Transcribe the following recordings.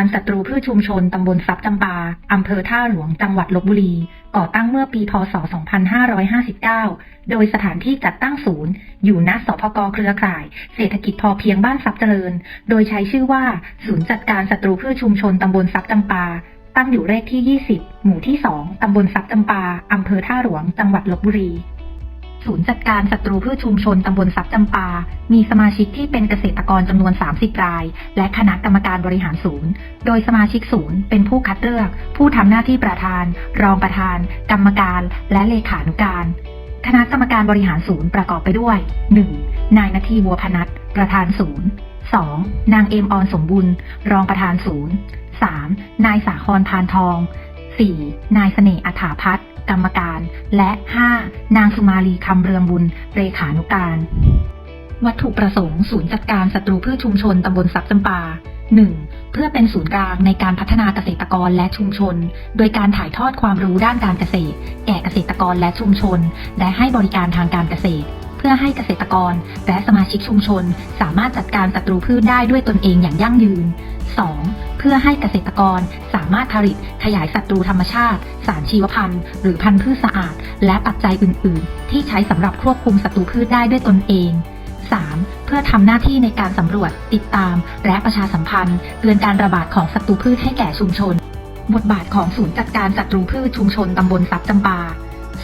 การศัตรูพืชชุมชนตำบลทรัพย์จำปาอำเภอท่าหลวง จังหวัดลบบุรี ก่อตั้งเมื่อปี พศ 2559 โดยสถานที่จัดตั้งศูนย์ อยู่ณสพกเครือข่าย เศรษฐกิจพอเพียงบ้านทรัพย์เจริญ โดยใช้ชื่อว่า ศูนย์จัดการศัตรูพืชชุมชนตำบลทรัพย์จำปา ตั้งอยู่เลขที่ 20 หมู่ที่ 2 ตำบลทรัพย์จำปาอำเภอท่าหลวง จังหวัดลบบุรี ศูนย์จัดการศัตรูพืชชุมชนตำบลทรัพย์จำปา มีสมาชิกที่เป็นเกษตรกรจำนวน 30 ราย และคณะกรรมการบริหารศูนย์ โดยสมาชิกศูนย์เป็นผู้คัดเลือก ผู้ทำหน้าที่ประธาน รองประธาน กรรมการและเลขานุการ คณะกรรมการบริหารศูนย์ประกอบไปด้วย 1. นายนาทีบัวพนัทประธานศูนย์ 2. นางเอมออนสมบุญรองประธานศูนย์ 3. นายสาครพานทอง 4. นายเสน่ห์อัฐาพัฒน์ กรรมการ และ 5. นางสุมาลีคำเรืองบุญเลขานุการ วัตถุประสงค์ศูนย์จัดการศัตรูพืชชุมชนตำบลทรัพย์จำปา 1. เพื่อเป็นศูนย์กลางในการพัฒนาเกษตรกรและชุมชน โดยการถ่ายทอดความรู้ด้านการเกษตร แก่เกษตรกรและชุมชน และให้บริการทางการเกษตร เพื่อให้เกษตรกรและสมาชิกชุมชน สามารถจัดการศัตรูพืชได้ด้วยตนเองอย่างยั่งยืน 2. เพื่อให้เกษตรกรสามารถผลิตขยายศัตรูธรรมชาติ สารชีวพันธุ์หรือพันธุ์พืชสะอาด และปัจจัยอื่น ๆ ที่ใช้สำหรับควบคุมศัตรูพืชได้ด้วยตนเอง 3. เพื่อทำหน้าที่ในการสำรวจ ติดตาม และประชาสัมพันธ์เตือนการระบาดของศัตรูพืชให้แก่ชุมชน บทบาทของศูนย์จัดการศัตรูพืชชุมชนตำบลทรัพย์จำปา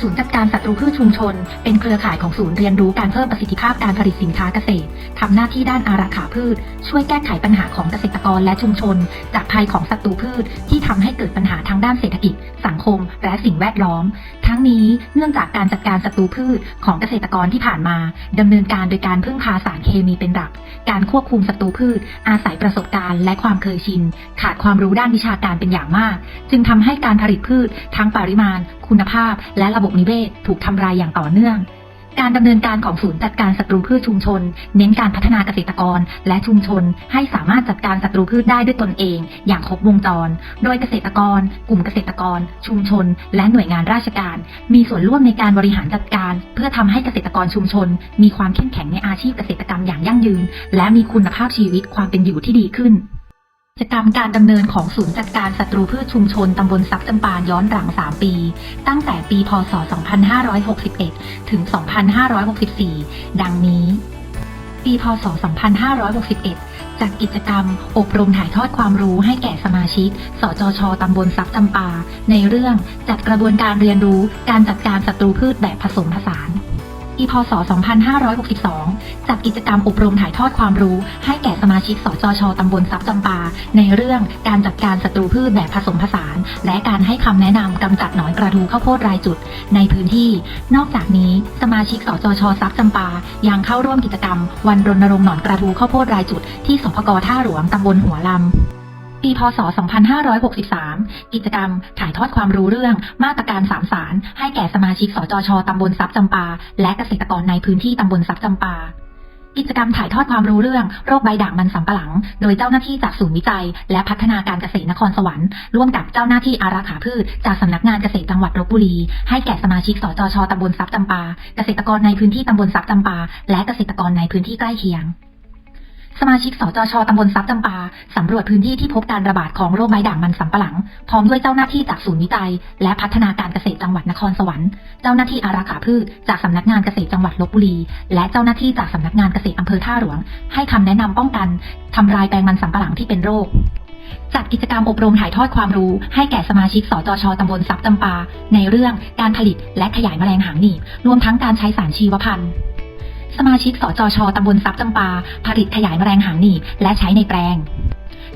ศูนย์จัดการศัตรูพืชชุมชน เป็นเครือข่ายของศูนย์เรียนรู้การเพิ่มประสิทธิภาพการผลิตสินค้าเกษตรทำหน้าที่ด้านอารักขาพืช ช่วยแก้ไขปัญหาของเกษตรกรและชุมชน จากภัยของศัตรูพืชที่ทำให้เกิดปัญหาทางด้านเศรษฐกิจ สังคม และสิ่งแวดล้อม ทั้งนี้เนื่องจากการจัดการศัตรูพืชของเกษตรกรที่ผ่านมาดำเนินการโดยการพึ่งพาสารเคมีเป็นหลัก การควบคุมศัตรูพืช อาศัยประสบการณ์และความเคยชิน ขาดความรู้ด้านวิชาการเป็นอย่างมาก จึงทำให้การผลิตพืชทั้งปริมาณคุณภาพ และระบบนิเวศถูกทำลายอย่างต่อเนื่องการดำเนินการของศูนย์จัดการศัตรูพืชชุมชน เน้นการพัฒนาเกษตรกร และชุมชน ให้สามารถจัดการศัตรูพืชได้ด้วยตนเอง อย่างครบวงจร โดยเกษตรกร กลุ่มเกษตรกร ชุมชน และหน่วยงานราชการ มีส่วนร่วมในการบริหารจัดการ เพื่อทำให้เกษตรกรชุมชน มีความเข้มแข็งในอาชีพเกษตรกรรมอย่างยั่งยืน และมีคุณภาพชีวิตความเป็นอยู่ที่ดีขึ้น จกรรมการดำเนินของศูนย์จัดการศัตรูพืชชุมชนตำบลทรัพย์จำปาย้อนหลัง 3 ปี ตั้งแต่ปี พศ 2561 ถึง 2564 ดังนี้ ปี พศ 2561 จัดกิจกรรม อบรมถ่ายทอดความรู้ให้แก่สมาชิก สจชตำบลทรัพย์จำปา ในเรื่องจัดกระบวนการเรียนรู้ การจัดการศัตรูพืชแบบผสมผสาน ปีพศ 2562 จัดกิจกรรมอบรมถ่ายทอดความรู้ ให้แก่สมาชิกสจชตำบลทรัพย์จำปา ในเรื่องการจัดการศัตรูพืชแบบผสมผสาน และการให้คำแนะนำกำจัดหนอนกระทูข้าวโพดรายจุด ในพื้นที่ นอกจากนี้สมาชิกสจชทรัพย์จำปา ยังเข้าร่วมกิจกรรม วันรณรงค์หนอนกระทูข้าวโพดรายจุดที่สพกท่าหลวงตำบลหัวลำ ปีพศ 2563 กิจกรรมถ่ายทอดความรู้เรื่องมาตรการสามสาร ให้แก่สมาชิกสจชตำบลทรัพย์จำปา และเกษตรกรในพื้นที่ตำบลทรัพย์จำปากิจกรรมถ่ายทอดความรู้เรื่องโรคใบด่างมันสำปะหลัง โดยเจ้าหน้าที่จากศูนย์วิจัย และพัฒนาการเกษตรนครสวรรค์ร่วมกับเจ้าหน้าที่อารักขาพืช จากสำนักงานเกษตรจังหวัดลบบุรี ให้แก่สมาชิกสจชตำบลทรัพย์จำปา เกษตรกรในพื้นที่ตำบลทรัพย์จำปา และเกษตรกรในพื้นที่ใกล้เคียง สมาชิกสจชตำบลทรัพย์จำปา สำรวจพื้นที่ที่พบการระบาดของโรคใบด่างมันสำปะหลัง พร้อมด้วยเจ้าหน้าที่จากศูนย์วิจัย และพัฒนาการเกษตรจังหวัดนครสวรรค์ เจ้าหน้าที่อารักขาพืชจากสำนักงานเกษตรจังหวัดลบบุรี และเจ้าหน้าที่จากสำนักงานเกษตรอำเภอท่าหลวง ให้คำแนะนำป้องกันทำลายแปลงมันสำปะหลังที่เป็นโรคจัดกิจกรรมอบรมถ่ายทอดความรู้ ให้แก่สมาชิกสจชตำบลทรัพย์จำปา ในเรื่องการผลิตและขยายแมลงหางหนีบรวมทั้งการใช้สารชีวพันธุ์ สมาชิกสจชตำบลทรัพย์จำปา ผลิตขยายแมลงหางหนีบและใช้ในแปลง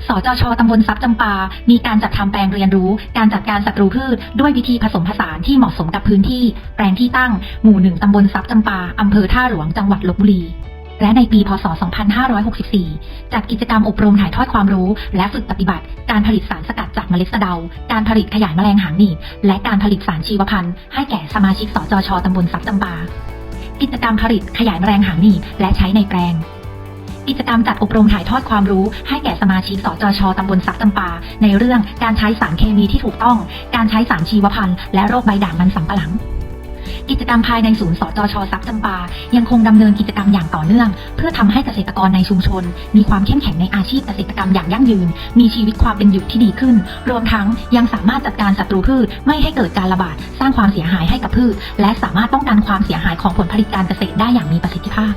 สจชตำบลทรัพย์จำปา มีการจัดทำแปลงเรียนรู้ การจัดการศัตรูพืช ด้วยวิธีผสมผสานที่เหมาะสมกับพื้นที่ แปลงที่ตั้ง หมู่หนึ่งตำบลทรัพย์จำปา อำเภอท่าหลวง จังหวัดลบบุรี และในปี พศ 2564 จัดกิจกรรมอบรมถ่ายทอดความรู้ และฝึกปฏิบัติ การผลิตสารสกัดจากเมล็ดสะเดา การผลิตขยายแมลงหางหนีบ และการผลิตสารชีวพันธุ์ ให้แก่สมาชิกสจชตำบลทรัพย์จำปา กิจกรรมผลิตขยายแมลงหางหนีบและใช้ในแปลง กิจกรรมจัดอบรมถ่ายทอดความรู้ ให้แก่สมาชิกสจชตำบลสักจำปา ในเรื่องการใช้สารเคมีที่ถูกต้อง การใช้สารชีวพันธุ์และโรคใบด่างมันสำปะหลัง กิจกรรมภายในศูนย์สจชทรับจำปา ยังคงดำเนินกิจกรรมอย่างต่อเนื่อง เพื่อทำให้เกษตรกรในชุมชน มีความเข้มแข็งในอาชีพเกษตรกรรมอย่างยั่งยืน มีชีวิตความเป็นอยู่ที่ดีขึ้น รวมทั้งยังสามารถจัดการศัตรูพืช ไม่ให้เกิดการระบาด สร้างความเสียหายให้กับพืช และสามารถป้องกันความเสียหายของผลผลิตการเกษตรได้อย่างมีประสิทธิภาพ